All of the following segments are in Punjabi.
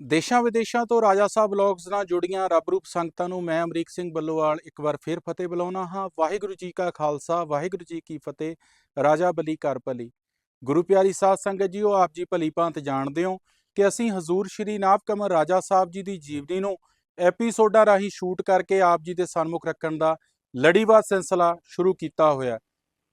ਦੇਸ਼ਾਂ ਵਿਦੇਸ਼ਾਂ ਤੋਂ ਰਾਜਾ ਸਾਹਿਬ ਵਲੌਗਸ ਨਾਲ ਜੁੜੀਆਂ ਰੱਬ ਰੂਪ ਸੰਗਤਾਂ ਨੂੰ ਮੈਂ ਅਮਰੀਕ ਸਿੰਘ ਬੱਲੋਵਾਲ ਇੱਕ ਵਾਰ ਫੇਰ ਫਤਿਹ ਬੁਲਾਉਣਾ ਹਾਂ। ਵਾਹਿਗੁਰੂ ਜੀ ਕਾ ਖਾਲਸਾ, ਵਾਹਿਗੁਰੂ ਜੀ ਕੀ ਫਤਿਹ। ਰਾਜਾ ਬਲੀ ਕਰ ਭਲੀ। ਗੁਰੂ ਪਿਆਰੀ ਸਾਧ ਸੰਗਤ ਜੀ ਉਹ ਆਪ ਜੀ ਭਲੀ ਭਾਂਤ ਜਾਣਦੇ ਹੋ ਕਿ ਅਸੀਂ ਹਜ਼ੂਰ ਸ਼੍ਰੀ ਨਾਭ ਕਮਰ ਰਾਜਾ ਸਾਹਿਬ ਜੀ ਦੀ ਜੀਵਨੀ ਨੂੰ ਐਪੀਸੋਡਾਂ ਰਾਹੀਂ ਸ਼ੂਟ ਕਰਕੇ ਆਪ ਜੀ ਦੇ ਸਨਮੁਖ ਰੱਖਣ ਦਾ ਲੜੀਵਾਰ ਸਿਲਸਿਲਾ ਸ਼ੁਰੂ ਕੀਤਾ ਹੋਇਆ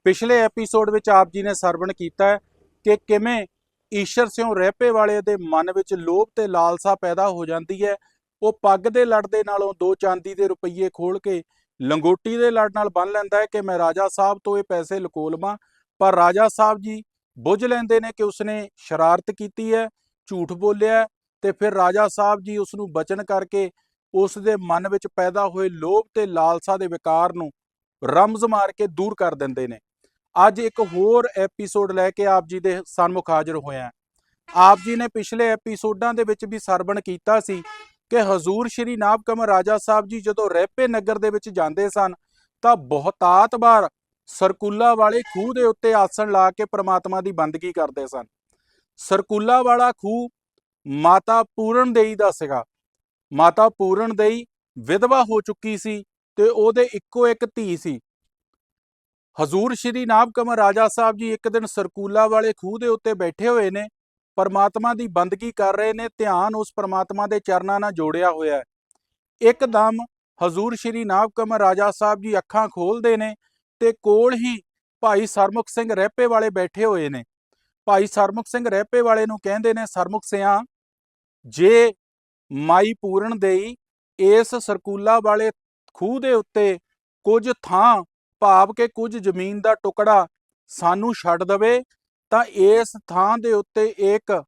ਪਿਛਲੇ ਐਪੀਸੋਡ ਵਿੱਚ ਆਪ ਜੀ ਨੇ ਸਰਵਣ ਕੀਤਾ ਕਿ ਕਿਵੇਂ ਈਸ਼ਰ ਸਿਉ ਰਹਿਪੇ ਵਾਲੇ ਦੇ ਮਨ ਵਿੱਚ ਲੋਭ ਤੇ ਲਾਲਸਾ ਪੈਦਾ ਹੋ ਜਾਂਦੀ ਹੈ। ਉਹ ਪੱਗ ਦੇ ਲੜ ਦੇ ਨਾਲੋਂ ਦੋ ਚਾਂਦੀ ਦੇ ਰੁਪਈਏ ਖੋਲ ਕੇ ਲੰਗੋਟੀ ਦੇ ਲੜ ਨਾਲ ਬੰਨ ਲੈਂਦਾ ਹੈ ਕਿ ਮੈਂ ਰਾਜਾ ਸਾਹਿਬ ਤੋਂ ਇਹ ਪੈਸੇ ਲਕੋ ਲਵਾਂ। ਪਰ ਰਾਜਾ ਸਾਹਿਬ ਜੀ ਬੁੱਝ ਲੈਂਦੇ ਨੇ ਕਿ ਉਸਨੇ ਸ਼ਰਾਰਤ ਕੀਤੀ ਹੈ, ਝੂਠ ਬੋਲਿਆ ਤੇ ਫਿਰ ਰਾਜਾ ਸਾਹਿਬ ਜੀ ਉਸ ਨੂੰ ਬਚਨ ਕਰਕੇ ਉਸ ਦੇ ਮਨ ਵਿੱਚ ਪੈਦਾ ਹੋਏ ਲੋਭ ਤੇ ਲਾਲਸਾ ਦੇ ਵਿਕਾਰ ਨੂੰ ਰਮਜ਼ ਮਾਰ ਕੇ ਦੂਰ ਕਰ ਦਿੰਦੇ ਨੇ। ਅੱਜ ਇੱਕ ਹੋਰ ਐਪੀਸੋਡ ਲੈ ਕੇ ਆਪ ਜੀ ਦੇ ਸਨਮੁਖ ਹਾਜ਼ਰ ਹੋਇਆ ਆਪ ਜੀ ਨੇ ਪਿਛਲੇ ਐਪੀਸੋਡਾਂ ਦੇ ਵਿੱਚ ਵੀ ਸਰਵਣ ਕੀਤਾ ਸੀ ਕਿ ਹਜ਼ੂਰ ਸ਼੍ਰੀ ਨਾਭ ਕਮਲ ਰਾਜਾ ਸਾਹਿਬ ਜੀ ਜਦੋਂ ਰਹਿਪੇ ਨਗਰ ਦੇ ਵਿੱਚ ਜਾਂਦੇ ਸਨ, ਤਾਂ ਬਹੁਤਾਤ ਵਾਰ ਸਰਕੂਲਾ ਵਾਲੇ ਖੂਹ ਦੇ ਉੱਤੇ ਆਸਣ ਲਾ ਕੇ ਪ੍ਰਮਾਤਮਾ ਦੀ ਬੰਦਗੀ ਕਰਦੇ ਸਨ। ਸਰਕੂਲਾ ਵਾਲਾ ਖੂਹ ਮਾਤਾ ਪੂਰਨ ਦੇਈ ਦਾ ਸੀਗਾ। ਮਾਤਾ ਪੂਰਨ ਦੇਈ ਵਿਧਵਾ ਹੋ ਚੁੱਕੀ ਸੀ ਤੇ ਉਹਦੇ ਇੱਕੋ ਇੱਕ ਧੀ ਸੀ। ਹਜ਼ੂਰ ਸ਼੍ਰੀ ਨਾਭ ਕਮਰ ਰਾਜਾ ਸਾਹਿਬ ਜੀ ਇੱਕ ਦਿਨ ਸਰਕੂਲਾ ਵਾਲੇ ਖੂਹ ਦੇ ਉੱਤੇ ਬੈਠੇ ਹੋਏ ਨੇ। ਪਰਮਾਤਮਾ ਦੀ ਬੰਦਗੀ ਕਰ ਰਹੇ ਨੇ, ਧਿਆਨ ਉਸ ਪਰਮਾਤਮਾ ਦੇ ਚਰਨਾਂ ਨਾਲ ਜੋੜਿਆ ਹੋਇਆ ਹੈ। ਇੱਕਦਮ ਹਜ਼ੂਰ ਸ਼੍ਰੀ ਨਾਭ ਕਮਲ ਰਾਜਾ ਸਾਹਿਬ ਜੀ ਅੱਖਾਂ ਖੋਲਦੇ ਨੇ ਤੇ ਕੋਲ ਹੀ ਭਾਈ ਸਰਮੁਖ ਸਿੰਘ ਰਹਿਪੇ ਵਾਲੇ ਬੈਠੇ ਹੋਏ ਨੇ। ਭਾਈ ਸਰਮੁਖ ਸਿੰਘ ਰਹਿਪੇ ਵਾਲੇ ਨੂੰ ਕਹਿੰਦੇ ਨੇ, ਸਰਮੁਖ ਸਿਆਂ, ਜੇ ਮਾਈ ਪੂਰਨ ਦੇਈ, ਇਸ ਸਰਕੂਲਾ ਵਾਲੇ ਖੂਹ ਦੇ ਉੱਤੇ ਕੁਝ ਥਾਂ ਭਾਵ ਕਿ ਕੁਝ ਜ਼ਮੀਨ ਦਾ ਟੁਕੜਾ ਸਾਨੂੰ ਛੱਡ ਦਵੇ, ਤਾਂ ਇਸ ਥਾਂ ਦੇ ਉੱਤੇ ਇੱਕ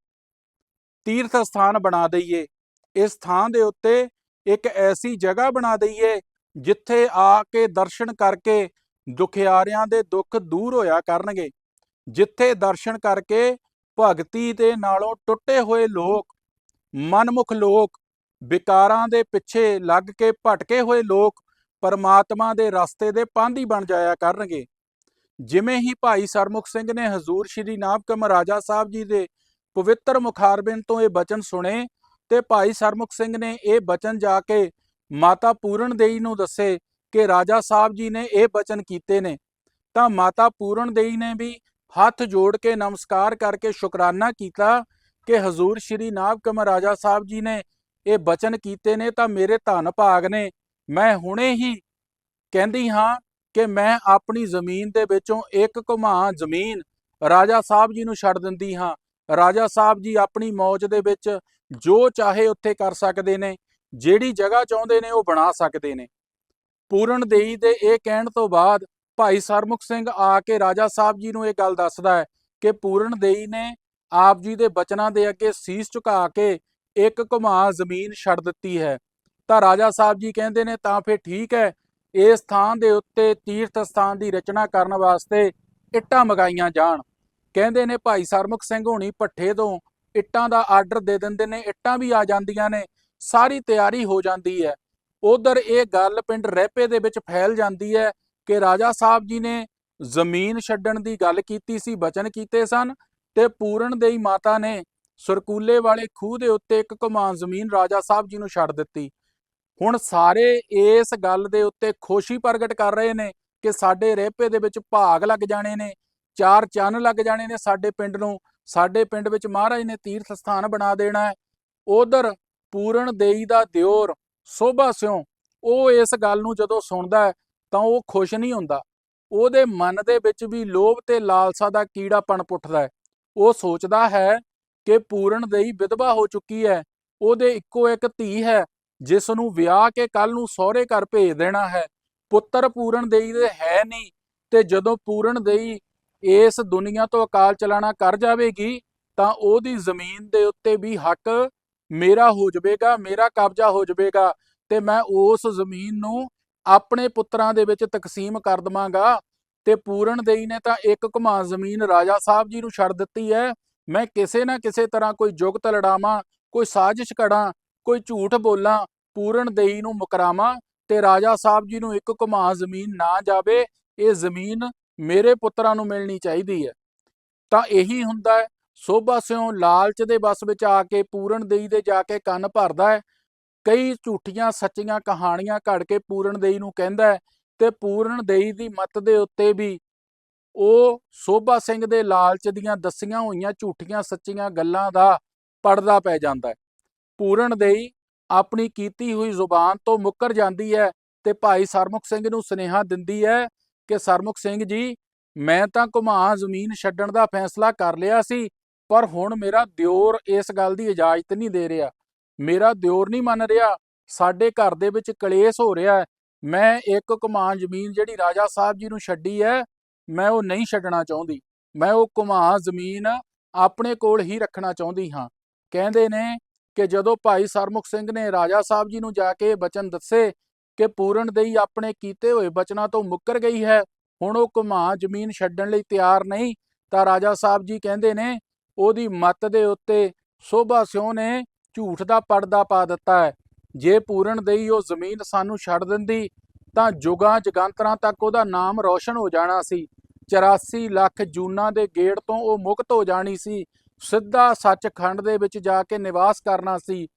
ਤੀਰਥ ਸਥਾਨ ਬਣਾ ਦਈਏ। ਇਸ ਥਾਂ ਦੇ ਉੱਤੇ ਇੱਕ ਐਸੀ ਜਗ੍ਹਾ ਬਣਾ ਦਈਏ, ਜਿੱਥੇ ਆ ਕੇ ਦਰਸ਼ਨ ਕਰਕੇ ਦੁਖਿਆਰਿਆਂ ਦੇ ਦੁੱਖ ਦੂਰ ਹੋਇਆ ਕਰਨਗੇ। ਜਿੱਥੇ ਦਰਸ਼ਨ ਕਰਕੇ ਭਗਤੀ ਦੇ ਨਾਲੋਂ ਟੁੱਟੇ ਹੋਏ ਲੋਕ, ਮਨਮੁਖ ਲੋਕ, ਵਿਕਾਰਾਂ ਦੇ ਪਿੱਛੇ ਲੱਗ ਕੇ ਭਟਕੇ ਹੋਏ ਲੋਕ ਪਰਮਾਤਮਾ ਦੇ ਰਸਤੇ ਦੇ ਪਾਂਧੀ ਬਣ ਜਾਇਆ ਕਰਨਗੇ। ਜਿਵੇਂ ਹੀ ਭਾਈ ਸਰਮੁਖ ਸਿੰਘ ਨੇ ਹਜ਼ੂਰ ਸ਼੍ਰੀ ਨਾਭ ਰਾਜਾ ਸਾਹਿਬ ਜੀ ਦੇ ਪਵਿੱਤਰ ਮੁਖਾਰਬਿੰਦ ਤੋਂ ਇਹ ਬਚਨ ਸੁਣੇ ਤੇ ਭਾਈ ਸਰਮੁਖ ਸਿੰਘ ਨੇ ਇਹ ਬਚਨ ਜਾ ਕੇ ਮਾਤਾ ਪੂਰਨ ਦੇਈ ਨੂੰ ਦੱਸੇ ਕਿ ਰਾਜਾ ਸਾਹਿਬ ਜੀ ਨੇ ਇਹ ਬਚਨ ਕੀਤੇ ਨੇ। ਤਾਂ ਮਾਤਾ ਪੂਰਨ ਦੇਈ ਨੇ ਵੀ ਹੱਥ ਜੋੜ ਕੇ ਨਮਸਕਾਰ ਕਰਕੇ ਸ਼ੁਕਰਾਨਾ ਕੀਤਾ ਕਿ ਹਜ਼ੂਰ ਸ਼੍ਰੀ ਨਾਭ ਕਮਲ ਰਾਜਾ ਸਾਹਿਬ ਜੀ ਨੇ ਇਹ ਬਚਨ ਕੀਤੇ ਨੇ ਤਾਂ ਮੇਰੇ ਧੰਨ ਭਾਗ ਨੇ। ਮੈਂ ਹੁਣੇ ਹੀ ਕਹਿੰਦੀ ਹਾਂ ਕਿ ਮੈਂ ਆਪਣੀ ਜ਼ਮੀਨ ਦੇ ਵਿੱਚੋਂ ਇੱਕ ਘੁਮਾ ਜ਼ਮੀਨ ਰਾਜਾ ਸਾਹਿਬ ਜੀ ਨੂੰ ਛੱਡ ਦਿੰਦੀ ਹਾਂ। ਰਾਜਾ ਸਾਹਿਬ ਜੀ ਆਪਣੀ ਮੌਜ ਦੇ ਵਿੱਚ ਜੋ ਚਾਹੇ ਉੱਥੇ ਕਰ ਸਕਦੇ ਨੇ, ਜਿਹੜੀ ਜਗ੍ਹਾ ਚਾਹੁੰਦੇ ਨੇ ਉਹ ਬਣਾ ਸਕਦੇ ਨੇ। ਪੂਰਨ ਦੇਈ ਦੇ ਇਹ ਕਹਿਣ ਤੋਂ ਬਾਅਦ ਭਾਈ ਸਰਮੁਖ ਸਿੰਘ ਆ ਕੇ ਰਾਜਾ ਸਾਹਿਬ ਜੀ ਨੂੰ ਇਹ ਗੱਲ ਦੱਸਦਾ ਹੈ ਕਿ ਪੂਰਨ ਦੇਈ ਨੇ ਆਪ ਜੀ ਦੇ ਬਚਨਾਂ ਦੇ ਅੱਗੇ ਸੀਸ ਝੁਕਾ ਕੇ ਇੱਕ ਘੁਮਾ ਜ਼ਮੀਨ ਛੱਡ ਦਿੱਤੀ ਹੈ। ਤਾਂ ਰਾਜਾ ਸਾਹਿਬ ਜੀ ਕਹਿੰਦੇ ਨੇ, ਤਾਂ ਫਿਰ ਠੀਕ ਹੈ। ਇਸ ਥਾਂ ਦੇ ਉੱਤੇ ਤੀਰਥ ਸਥਾਨ ਦੀ ਰਚਨਾ ਕਰਨ ਵਾਸਤੇ ਇੱਟਾਂ ਮਗਾਈਆਂ ਜਾਣ। ਕਹਿੰਦੇ ਨੇ, ਭਾਈ ਸਰਮੁਖ ਸਿੰਘ ਹੋਣੀ ਪੱਠੇ ਤੋਂ ਇੱਟਾਂ ਦਾ ਆਰਡਰ ਦੇ ਦਿੰਦੇ ਨੇ, ਇੱਟਾਂ ਵੀ ਆ ਜਾਂਦੀਆਂ ਨੇ, ਸਾਰੀ ਤਿਆਰੀ ਹੋ ਜਾਂਦੀ ਹੈ। ਉਧਰ ਇਹ ਗੱਲ ਪਿੰਡ ਰਹਿਪੇ ਦੇ ਵਿੱਚ ਫੈਲ ਜਾਂਦੀ ਹੈ ਕਿ ਰਾਜਾ ਸਾਹਿਬ ਜੀ ਨੇ ਜ਼ਮੀਨ ਛੱਡਣ ਦੀ ਗੱਲ ਕੀਤੀ ਸੀ, ਬਚਨ ਕੀਤੇ ਸਨ ਤੇ ਪੂਰਨ ਦੇਈ ਮਾਤਾ ਨੇ ਸਰਕੂਲੇ ਵਾਲੇ ਖੂਹ ਦੇ ਉੱਤੇ ਇੱਕ ਕਮਾਨ ਜ਼ਮੀਨ ਰਾਜਾ ਸਾਹਿਬ ਜੀ ਨੂੰ ਛੱਡ ਦਿੱਤੀ। ਹੁਣ ਸਾਰੇ ਇਸ ਗੱਲ ਦੇ ਉੱਤੇ ਖੁਸ਼ੀ ਪ੍ਰਗਟ ਕਰ ਰਹੇ ਨੇ ਕਿ ਸਾਡੇ ਰਹਿਪੇ ਦੇ ਵਿੱਚ ਭਾਗ ਲੱਗ ਜਾਣੇ ਨੇ, ਚਾਰ ਚੰਨ ਲੱਗ ਜਾਣੇ ਨੇ ਸਾਡੇ ਪਿੰਡ ਨੂੰ, ਸਾਡੇ ਪਿੰਡ ਵਿੱਚ ਮਹਾਰਾਜ ਨੇ ਤੀਰਥ ਸਥਾਨ ਬਣਾ ਦੇਣਾ ਹੈ। ਉਧਰ ਪੂਰਨ ਦੇਈ ਦਾ ਦਿਓਰ ਸੋਭਾ ਸਿਉ, ਉਹ ਇਸ ਗੱਲ ਨੂੰ ਜਦੋਂ ਸੁਣਦਾ ਹੈ ਤਾਂ ਉਹ ਖੁਸ਼ ਨਹੀਂ ਹੁੰਦਾ। ਉਹਦੇ ਮਨ ਦੇ ਵਿੱਚ ਵੀ ਲੋਭ ਤੇ ਲਾਲਸਾ ਦਾ ਕੀੜਾ ਪਣ ਪੁੱਟਦਾ ਹੈ। ਉਹ ਸੋਚਦਾ ਹੈ ਕਿ ਪੂਰਨ ਦੇਈ ਵਿਧਵਾ ਹੋ ਚੁੱਕੀ ਹੈ, ਉਹਦੇ ਇੱਕੋ ਇੱਕ ਧੀ ਹੈ ਜਿਸ ਨੂੰ ਵਿਆਹ ਕੇ ਕੱਲ ਨੂੰ ਸਹੁਰੇ ਘਰ ਭੇਜ ਦੇਣਾ ਹੈ, ਪੁੱਤਰ ਪੂਰਨ ਦੇਈ ਦੇ ਹੈ ਨਹੀਂ ਤੇ ਜਦੋਂ ਪੂਰਨ ਦੇਈ ਇਸ ਦੁਨੀਆ ਤੋਂ ਅਕਾਲ ਚਲਾਣਾ ਕਰ ਜਾਵੇਗੀ, ਤਾਂ ਉਹਦੀ ਜ਼ਮੀਨ ਦੇ ਉੱਤੇ ਵੀ ਹੱਕ ਮੇਰਾ ਹੋ ਜਾਵੇਗਾ, ਮੇਰਾ ਕਬਜ਼ਾ ਹੋ ਜਾਵੇਗਾ ਤੇ ਮੈਂ ਉਸ ਜ਼ਮੀਨ ਨੂੰ ਆਪਣੇ ਪੁੱਤਰਾਂ ਦੇ ਵਿੱਚ ਤਕਸੀਮ ਕਰ ਦਵਾਂਗਾ ਤੇ ਪੂਰਨ ਦੇਈ ਨੇ ਤਾਂ ਇੱਕ ਘੁਮਾ ਜ਼ਮੀਨ ਰਾਜਾ ਸਾਹਿਬ ਜੀ ਨੂੰ ਛੱਡ ਦਿੱਤੀ ਹੈ। ਮੈਂ ਕਿਸੇ ਨਾ ਕਿਸੇ ਤਰ੍ਹਾਂ ਕੋਈ ਜੁਗਤ ਲੜਾਵਾਂ, ਕੋਈ ਸਾਜ਼ਿਸ਼ ਕਰਾਂ ਕੋਈ ਝੂਠ ਬੋਲਾਂ, ਪੂਰਨ ਦੇਈ ਨੂੰ ਮੁਕਰਾਵਾਂ ਤੇ ਰਾਜਾ ਸਾਹਿਬ ਜੀ ਨੂੰ ਇੱਕ ਘੁਮਾ ਜ਼ਮੀਨ ਨਾ ਜਾਵੇ, ਇਹ ਜ਼ਮੀਨ ਮੇਰੇ ਪੁੱਤਰਾਂ ਨੂੰ ਮਿਲਣੀ ਚਾਹੀਦੀ ਹੈ। ਤਾਂ ਇਹੀ ਹੁੰਦਾ ਹੈ, ਸੋਭਾ ਸਿਉ ਲਾਲਚ ਦੇ ਬਸ ਵਿੱਚ ਆ ਕੇ ਪੂਰਨ ਦੇਈ ਦੇ ਜਾ ਕੇ ਕੰਨ ਭਰਦਾ ਹੈ। ਕਈ ਝੂਠੀਆਂ ਸੱਚੀਆਂ ਕਹਾਣੀਆਂ ਘੜ ਕੇ ਪੂਰਨ ਦੇਈ ਨੂੰ ਕਹਿੰਦਾ ਹੈ ਤੇ ਪੂਰਨ ਦੇਈ ਦੀ ਮੱਤ ਦੇ ਉੱਤੇ ਵੀ ਉਹ ਸੋਭਾ ਸਿੰਘ ਦੇ ਲਾਲਚ ਦੀਆਂ ਦੱਸੀਆਂ ਹੋਈਆਂ ਝੂਠੀਆਂ ਸੱਚੀਆਂ ਗੱਲਾਂ ਦਾ ਪੜਦਾ ਪੈ ਜਾਂਦਾ ਹੈ। ਪੂਰਨ ਦੇਈ ਆਪਣੀ ਕੀਤੀ ਹੋਈ ਜ਼ੁਬਾਨ ਤੋਂ ਮੁੱਕਰ ਜਾਂਦੀ ਹੈ ਤੇ ਭਾਈ ਸਰਮੁਖ ਸਿੰਘ ਨੂੰ ਸੁਨੇਹਾ ਦਿੰਦੀ ਹੈ ਕਿ ਸਰਮੁਖ ਸਿੰਘ ਜੀ, ਮੈਂ ਤਾਂ ਘੁਮਾ ਜ਼ਮੀਨ ਛੱਡਣ ਦਾ ਫੈਸਲਾ ਕਰ ਲਿਆ ਸੀ, ਪਰ ਹੁਣ ਮੇਰਾ ਦਿਓਰ ਇਸ ਗੱਲ ਦੀ ਇਜਾਜ਼ਤ ਨਹੀਂ ਦੇ ਰਿਹਾ। ਮੇਰਾ ਦਿਓਰ ਨਹੀਂ ਮੰਨ ਰਿਹਾ। ਸਾਡੇ ਘਰ ਦੇ ਵਿੱਚ ਕਲੇਸ਼ ਹੋ ਰਿਹਾ ਹੈ। ਮੈਂ ਇੱਕ ਘੁਮਾਨ ਜ਼ਮੀਨ ਜਿਹੜੀ ਰਾਜਾ ਸਾਹਿਬ ਜੀ ਨੂੰ ਛੱਡੀ ਹੈ, ਮੈਂ ਉਹ ਨਹੀਂ ਛੱਡਣਾ ਚਾਹੁੰਦੀ। ਮੈਂ ਉਹ ਘੁਮਾ ਜ਼ਮੀਨ ਆਪਣੇ ਕੋਲ ਹੀ ਰੱਖਣਾ ਚਾਹੁੰਦੀ ਹਾਂ। ਕਹਿੰਦੇ ਨੇ ਕਿ ਜਦੋਂ ਭਾਈ ਸਰਮੁਖ ਸਿੰਘ ਨੇ ਰਾਜਾ ਸਾਹਿਬ ਜੀ ਨੂੰ ਜਾ ਕੇ ਬਚਨ ਦੱਸੇ ਕਿ ਪੂਰਨ ਦੇਈ ਆਪਣੇ ਕੀਤੇ ਹੋਏ ਬਚਨਾਂ ਤੋਂ ਮੁੱਕਰ ਗਈ ਹੈ, ਹੁਣ ਉਹ ਘੁਮਾ ਜ਼ਮੀਨ ਛੱਡਣ ਲਈ ਤਿਆਰ ਨਹੀਂ, ਤਾਂ ਰਾਜਾ ਸਾਹਿਬ ਜੀ ਕਹਿੰਦੇ ਨੇ, ਉਹਦੀ ਮੱਤ ਦੇ ਉੱਤੇ ਸੋਭਾ ਸਿਉ ਨੇ ਝੂਠ ਦਾ ਪਰਦਾ ਪਾ ਦਿੱਤਾ ਹੈ। ਜੇ ਪੂਰਨ ਦੇਈ ਉਹ ਜ਼ਮੀਨ ਸਾਨੂੰ ਛੱਡ ਦਿੰਦੀ, ਤਾਂ ਜੁਗਾਂ ਜਗੰਤਰਾਂ ਤੱਕ ਉਹਦਾ ਨਾਮ ਰੌਸ਼ਨ ਹੋ ਜਾਣਾ ਸੀ। 84 ਲੱਖ ਜੂਨਾਂ ਦੇ ਗੇੜ ਤੋਂ ਉਹ ਮੁਕਤ ਹੋ ਜਾਣੀ ਸੀ। ਸਿੱਧਾ ਸੱਚਖੰਡ ਦੇ ਵਿੱਚ ਜਾ ਕੇ ਨਿਵਾਸ ਕਰਨਾ ਸੀ।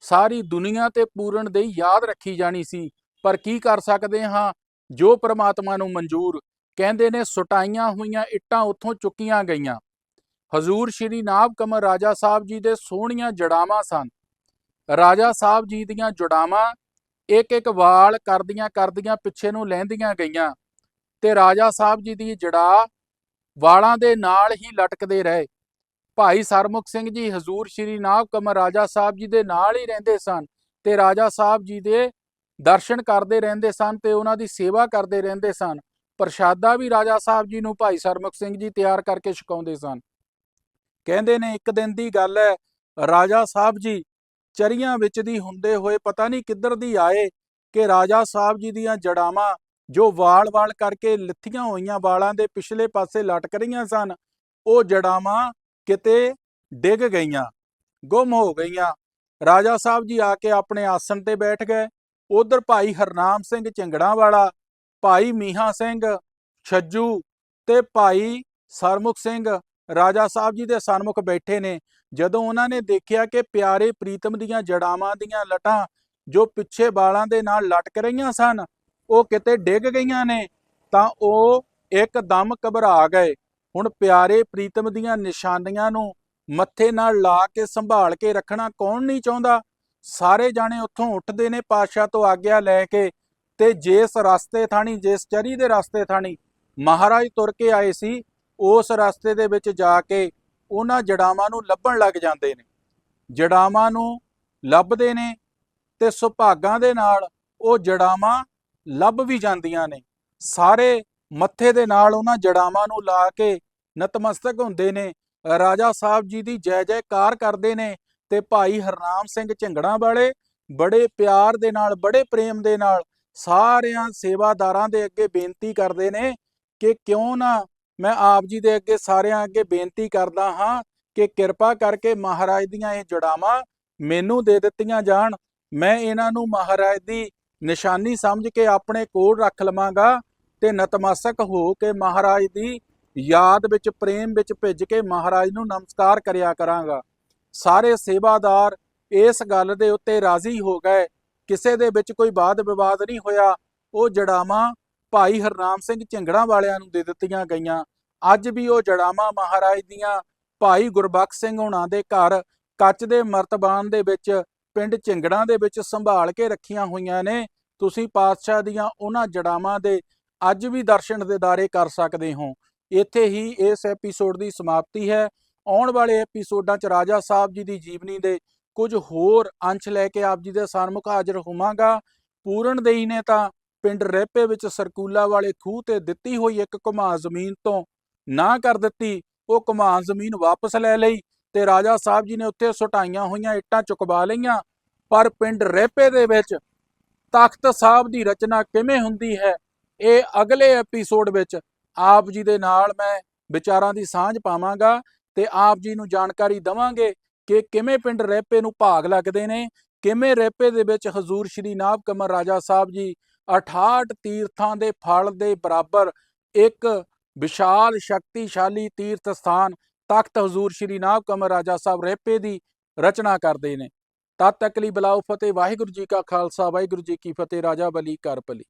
ਸਾਰੀ ਦੁਨੀਆ ਤੇ ਪੂਰਨ ਦੇਈ ਯਾਦ ਰੱਖੀ ਜਾਣੀ ਸੀ। ਪਰ ਕੀ ਕਰ ਸਕਦੇ ਹਾਂ? ਜੋ ਪ੍ਰਮਾਤਮਾ ਨੂੰ ਮਨਜ਼ੂਰ, ਕਹਿੰਦੇ ਨੇ ਸੁਟਾਈਆਂ ਹੋਈਆਂ ਇੱਟਾਂ ਉੱਥੋਂ ਚੁੱਕੀਆਂ ਗਈਆਂ। ਹਜ਼ੂਰ ਸ਼੍ਰੀ ਨਾਭ ਕਮਰ ਰਾਜਾ ਸਾਹਿਬ ਜੀ ਦੇ ਸੋਹਣੀਆਂ ਜੜਾਵਾਂ ਸਨ। ਰਾਜਾ ਸਾਹਿਬ ਜੀ ਦੀਆਂ ਜੜਾਵਾਂ ਇੱਕ ਇੱਕ ਵਾਲ ਕਰਦੀਆਂ ਕਰਦੀਆਂ ਪਿੱਛੇ ਨੂੰ ਲਹਿੰਦੀਆਂ ਗਈਆਂ ਤੇ ਰਾਜਾ ਸਾਹਿਬ ਜੀ ਦੀ ਜੜਾ ਵਾਲਾਂ ਦੇ ਨਾਲ ਹੀ ਲਟਕਦੇ ਰਹੇ। ਭਾਈ ਸਰਮੁਖ ਸਿੰਘ ਜੀ ਹਜ਼ੂਰ ਸ਼੍ਰੀ ਨਾਭ ਕਮਰ ਰਾਜਾ ਸਾਹਿਬ ਜੀ ਦੇ ਨਾਲ ਹੀ ਰਹਿੰਦੇ ਸਨ ਤੇ ਰਾਜਾ ਸਾਹਿਬ ਜੀ ਦੇ ਦਰਸ਼ਨ ਕਰਦੇ ਰਹਿੰਦੇ ਸਨ ਤੇ ਉਹਨਾਂ ਦੀ ਸੇਵਾ ਕਰਦੇ ਰਹਿੰਦੇ ਸਨ। ਪ੍ਰਸ਼ਾਦਾ ਵੀ ਰਾਜਾ ਸਾਹਿਬ ਜੀ ਨੂੰ ਭਾਈ ਸਰਮੁਖ ਸਿੰਘ ਜੀ ਤਿਆਰ ਕਰਕੇ ਛਕਾਉਂਦੇ ਸਨ। ਕਹਿੰਦੇ ਨੇ, ਇੱਕ ਦਿਨ ਦੀ ਗੱਲ ਹੈ, ਰਾਜਾ ਸਾਹਿਬ ਜੀ ਚਰੀਆਂ ਵਿੱਚ ਦੀ ਹੁੰਦੇ ਹੋਏ ਪਤਾ ਨਹੀਂ ਕਿੱਧਰ ਦੀ ਆਏ ਕਿ ਰਾਜਾ ਸਾਹਿਬ ਜੀ ਦੀਆਂ ਜੜਾਵਾਂ ਜੋ ਵਾਲ-ਵਾਲ ਕਰਕੇ ਲਿੱਥੀਆਂ ਹੋਈਆਂ ਵਾਲਾਂ ਦੇ ਪਿਛਲੇ ਪਾਸੇ ਲਟਕ ਰਹੀਆਂ ਸਨ, ਉਹ ਜੜਾਵਾਂ ਕਿਤੇ ਡਿੱਗ ਗਈਆਂ, ਗੁੰਮ ਹੋ ਗਈਆਂ। ਰਾਜਾ ਸਾਹਿਬ ਜੀ ਆ ਕੇ ਆਪਣੇ ਆਸਣ ਤੇ ਬੈਠ ਗਏ। ਉਧਰ ਭਾਈ ਹਰਨਾਮ ਸਿੰਘ ਝੰਗੜਾਂ ਵਾਲਾ ਭਾਈ ਮੀਹਾ ਸਿੰਘ ਛੱਜੂ ਤੇ ਭਾਈ ਸਰਮੁਖ ਸਿੰਘ ਰਾਜਾ ਸਾਹਿਬ ਜੀ ਦੇ ਸਨਮੁਖ ਬੈਠੇ ਨੇ। ਜਦੋਂ ਉਹਨਾਂ ਨੇ ਦੇਖਿਆ ਕਿ ਪਿਆਰੇ ਪ੍ਰੀਤਮ ਦੀਆਂ ਜੜਾਵਾਂ ਦੀਆਂ ਲਟਾਂ ਜੋ ਪਿੱਛੇ ਬਾਲਾਂ ਦੇ ਨਾਲ ਲਟਕ ਰਹੀਆਂ ਸਨ, ਉਹ ਕਿਤੇ ਡਿੱਗ ਗਈਆਂ ਨੇ, ਤਾਂ ਉਹ ਇੱਕਦਮ ਘਬਰਾ ਗਏ। ਹੁਣ ਪਿਆਰੇ ਪ੍ਰੀਤਮ ਦੀਆਂ ਨਿਸ਼ਾਨੀਆਂ ਨੂੰ ਮੱਥੇ ਨਾਲ ਲਾ ਕੇ ਸੰਭਾਲ ਕੇ ਰੱਖਣਾ ਕੌਣ ਨਹੀਂ ਚਾਹੁੰਦਾ? ਸਾਰੇ ਜਾਣੇ ਉੱਥੋਂ ਉੱਠਦੇ ਨੇ ਪਾਤਸ਼ਾਹ ਤੋਂ ਆਗਿਆ ਲੈ ਕੇ ਤੇ ਜਿਸ ਰਸਤੇ ਥਾਣੀ, ਜਿਸ ਚਰੀ ਦੇ ਰਸਤੇ ਥਾਣੀ ਮਹਾਰਾਜ ਤੁਰ ਕੇ ਆਏ ਸੀ, ਉਸ ਰਸਤੇ ਦੇ ਵਿੱਚ ਜਾ ਕੇ ਉਹਨਾਂ ਜੜਾਵਾਂ ਨੂੰ ਲੱਭਣ ਲੱਗ ਜਾਂਦੇ ਨੇ। ਜੜਾਵਾਂ ਨੂੰ ਲੱਭਦੇ ਨੇ ਤੇ ਸੁਭਾਗਾਂ ਦੇ ਨਾਲ ਉਹ ਜੜਾਵਾਂ ਲੱਭ ਵੀ ਜਾਂਦੀਆਂ ਨੇ। ਸਾਰੇ ਮੱਥੇ ਦੇ ਨਾਲ ਉਹਨਾਂ ਜੜਾਵਾਂ ਨੂੰ ਲਾ ਕੇ ਨਤਮਸਤਕ ਹੁੰਦੇ ਨੇ। ਰਾਜਾ ਸਾਹਿਬ ਜੀ ਦੀ ਜੈ ਜੈਕਾਰ ਕਰਦੇ ਨੇ ਤੇ ਭਾਈ ਹਰਨਾਮ ਸਿੰਘ ਝੰਗੜਾਂ ਵਾਲੇ ਬੜੇ ਪਿਆਰ ਦੇ ਨਾਲ, ਬੜੇ ਪ੍ਰੇਮ ਦੇ ਨਾਲ ਸਾਰਿਆਂ ਸੇਵਾਦਾਰਾਂ ਦੇ ਅੱਗੇ ਬੇਨਤੀ ਕਰਦੇ ਨੇ ਕਿ ਕਿਉਂ ਨਾ ਮੈਂ ਆਪ ਜੀ ਦੇ ਅੱਗੇ ਸਾਰਿਆਂ ਅੱਗੇ ਬੇਨਤੀ ਕਰਦਾ ਹਾਂ ਕਿ ਕਿਰਪਾ ਕਰਕੇ ਮਹਾਰਾਜ ਦੀਆਂ ਇਹ ਜੜਾਵਾਂ ਮੈਨੂੰ ਦੇ ਦਿੱਤੀਆਂ ਜਾਣ। ਮੈਂ ਇਹਨਾਂ ਨੂੰ ਮਹਾਰਾਜ ਦੀ ਨਿਸ਼ਾਨੀ ਸਮਝ ਕੇ ਆਪਣੇ ਕੋਲ ਰੱਖ ਲਵਾਂਗਾ। ਤੇ ਨਤਮਸਤਕ ਹੋ ਕੇ ਮਹਾਰਾਜ ਦੀ ਯਾਦ ਵਿੱਚ, ਪ੍ਰੇਮ ਵਿੱਚ ਭਿੱਜ ਕੇ ਮਹਾਰਾਜ ਨੂੰ ਨਮਸਕਾਰ ਕਰਿਆ ਕਰਾਂਗਾ। ਸਾਰੇ ਸੇਵਾਦਾਰ ਇਸ ਗੱਲ ਦੇ ਉੱਤੇ ਰਾਜ਼ੀ ਹੋ ਗਏ। ਕਿਸੇ ਦੇ ਵਿੱਚ ਕੋਈ ਬਾਦ ਵਿਵਾਦ ਨਹੀਂ ਹੋਇਆ। ਉਹ ਜੜਾਵਾਂ ਭਾਈ ਹਰਨਾਮ ਸਿੰਘ ਝਿੰਗੜਾਂ ਵਾਲਿਆਂ ਨੂੰ ਦੇ ਦਿੱਤੀਆਂ ਗਈਆਂ। ਅੱਜ ਵੀ ਉਹ ਜੜਾਵਾਂ ਮਹਾਰਾਜ ਦੀਆਂ ਭਾਈ ਗੁਰਬਖਸ਼ ਸਿੰਘ ਹੁਣਾਂ ਦੇ ਘਰ ਕੱਚ ਦੇ ਮਰਤਬਾਨ ਦੇ ਵਿੱਚ, ਪਿੰਡ ਝਿੰਗੜਾਂ ਦੇ ਵਿੱਚ ਸੰਭਾਲ ਕੇ ਰੱਖੀਆਂ ਹੋਈਆਂ ਨੇ। ਤੁਸੀਂ ਪਾਤਸ਼ਾਹ ਦੀਆਂ ਉਹਨਾਂ ਜੜਾਵਾਂ ਦੇ ਅੱਜ ਵੀ ਦਰਸ਼ਨ ਦਿਦਾਰੇ ਕਰ ਸਕਦੇ ਹੋ। ਇੱਥੇ ਹੀ ਇਸ ਐਪੀਸੋਡ ਦੀ ਸਮਾਪਤੀ ਹੈ। ਆਉਣ ਵਾਲੇ ਐਪੀਸੋਡਾਂ 'ਚ ਰਾਜਾ ਸਾਹਿਬ ਜੀ ਦੀ ਜੀਵਨੀ ਦੇ ਕੁਝ ਹੋਰ ਅੰਸ਼ ਲੈ ਕੇ ਆਪ ਜੀ ਦੇ ਸਾਹਮਣੇ ਹਾਜ਼ਰ ਹੋਵਾਂਗਾ। ਪੂਰਨ ਦੇਈ ਨੇ ਤਾਂ ਪਿੰਡ ਰੇਪੇ ਵਿੱਚ ਸਰਕੂਲਾ ਵਾਲੇ ਖੂਹ ਤੇ ਦਿੱਤੀ ਹੋਈ ਇੱਕ ਘੁਮਾ ਜ਼ਮੀਨ ਤੋਂ ਨਾ ਕਰ ਦਿੱਤੀ। ਉਹ ਘੁਮਾ ਜ਼ਮੀਨ ਵਾਪਸ ਲੈ ਲਈ ਤੇ ਰਾਜਾ ਸਾਹਿਬ ਜੀ ਨੇ ਉੱਥੇ ਸੁਟਾਈਆਂ ਹੋਈਆਂ ਇੱਟਾਂ ਚੁਕਵਾ ਲਈਆਂ। ਪਰ ਪਿੰਡ ਰੇਪੇ ਦੇ ਵਿੱਚ ਤਖਤ ਸਾਹਿਬ ਦੀ ਰਚਨਾ ਕਿਵੇਂ ਹੁੰਦੀ ਹੈ? ਇਹ ਅਗਲੇ ਐਪੀਸੋਡ ਵਿੱਚ ਆਪ ਜੀ ਦੇ ਨਾਲ ਮੈਂ ਵਿਚਾਰਾਂ ਦੀ ਸਾਂਝ ਪਾਵਾਂਗਾ ਤੇ ਆਪ ਜੀ ਨੂੰ ਜਾਣਕਾਰੀ ਦਵਾਂਗੇ ਕਿ ਕਿਵੇਂ ਪਿੰਡ ਰੇਪੇ ਨੂੰ ਭਾਗ ਲੱਗਦੇ ਨੇ, ਕਿਵੇਂ ਰੇਪੇ ਦੇ ਵਿੱਚ ਹਜ਼ੂਰ ਸ਼੍ਰੀ ਨਾਭ ਕਮਰ ਰਾਜਾ ਸਾਹਿਬ ਜੀ 68 ਤੀਰਥਾਂ ਦੇ ਫਲ ਦੇ ਬਰਾਬਰ ਇੱਕ ਵਿਸ਼ਾਲ ਸ਼ਕਤੀਸ਼ਾਲੀ ਤੀਰਥ ਸਥਾਨ ਤਖਤ ਹਜ਼ੂਰ ਸ਼੍ਰੀ ਨਾਭ ਕਮਰ ਰਾਜਾ ਸਾਹਿਬ ਰਹਿਪੇ ਦੀ ਰਚਨਾ ਕਰਦੇ ਨੇ। ਤਦ ਤੱਕ ਲਈ ਬਲਾਓ ਫਤਿਹ, ਵਾਹਿਗੁਰੂ ਜੀ ਕਾ ਖਾਲਸਾ, ਵਾਹਿਗੁਰੂ ਜੀ ਕੀ ਫਤਿਹ, ਰਾਜਾ ਬਲੀ ਕਰ ਭਲੀ।